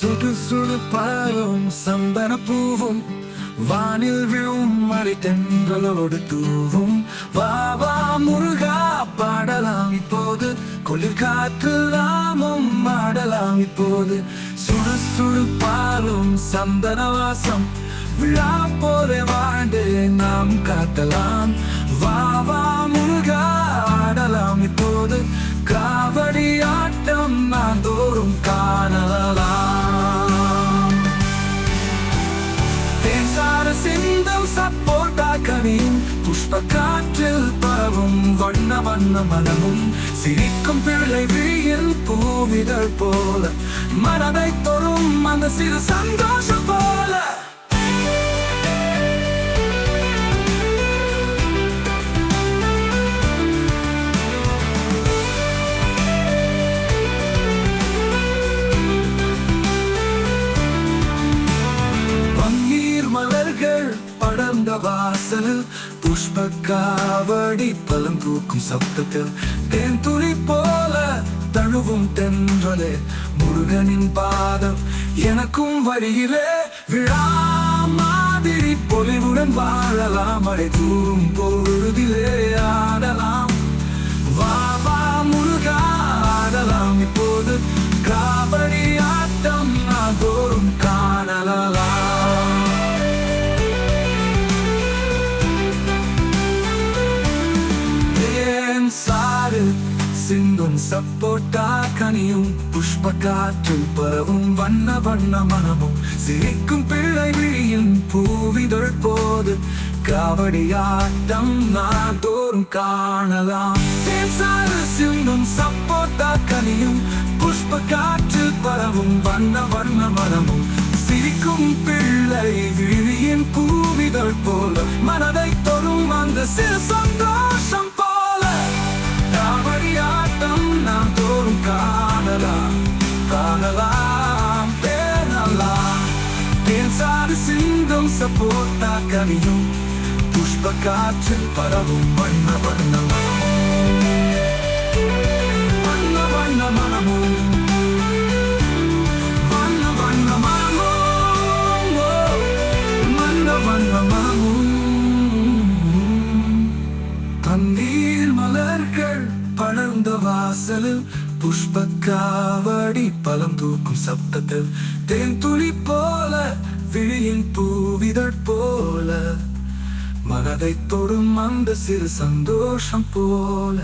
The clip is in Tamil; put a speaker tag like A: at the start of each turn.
A: சுடு சுடு பாலும் சந்தன பூவும் வானில் விழும் மழை தென்றலோடு தூவும். வா வா முருகா பாடலாம் இப்போது. குளிர் காற்று நாமும் ஆடலாம் இப்போது. சுடு சுடு பாலும் சந்தன வாசம் விழா போல வாழ்ந்து நாம் காட்டலாம். சிந்தம் புஷ்ப காற்றில் பரவும் வண்ண வண்ண மனமும் சிரிக்கும் பிள்ளை விழியில் பூவிதழ் போல மனதை தொறும் அந்த சிறு சந்தோஷம் போல. படர்ந்த வாசலில் புஷ்ப காவடி பலம் தூக்கும் சப்தத்தில் தேன் துளி போல தழுவும் தென்றலே முருகனின் பாதம் எனக்கும் வழியிலே. விழா மாதிரி பொலிவுடன் வாழலாம் சிந்தும் சப்போட்டா கனியும் புஷ்ப காற்றில் பரவும் வண்ண வண்ண மனமும். சிரிக்கும் பிள்ளை விழியும் பூவிதழ் போது காவடியாட்டம் நாதோறும் காணலாம். தேன் சாறு சிந்தும் சப்போட்டா கனியும் புஷ்ப காற்று பரவும் வண்ண வண்ண மனமும். சிரிக்கும் பிள்ளை விழியின் பூவிதழ் போல சிந்தும் சப்போட்டா கனியும் புஷ்ப காற்றில் பரவும் வண்ண வண்ணம் வண்ண வண்ண மனமும் வண்ண வண்ண மனமும் ஓ, வண்ண வண்ண மனமும் தண்ணீர் மலர்கள் படர்ந்த வாசலில் புஷ்ப காவடி பலம் தூக்கும் சப்தத்தில் தேன் துளி போல விழியின் பூவிதழ் போல. மனதை தொடும் அந்த சிறு சந்தோஷம் போல.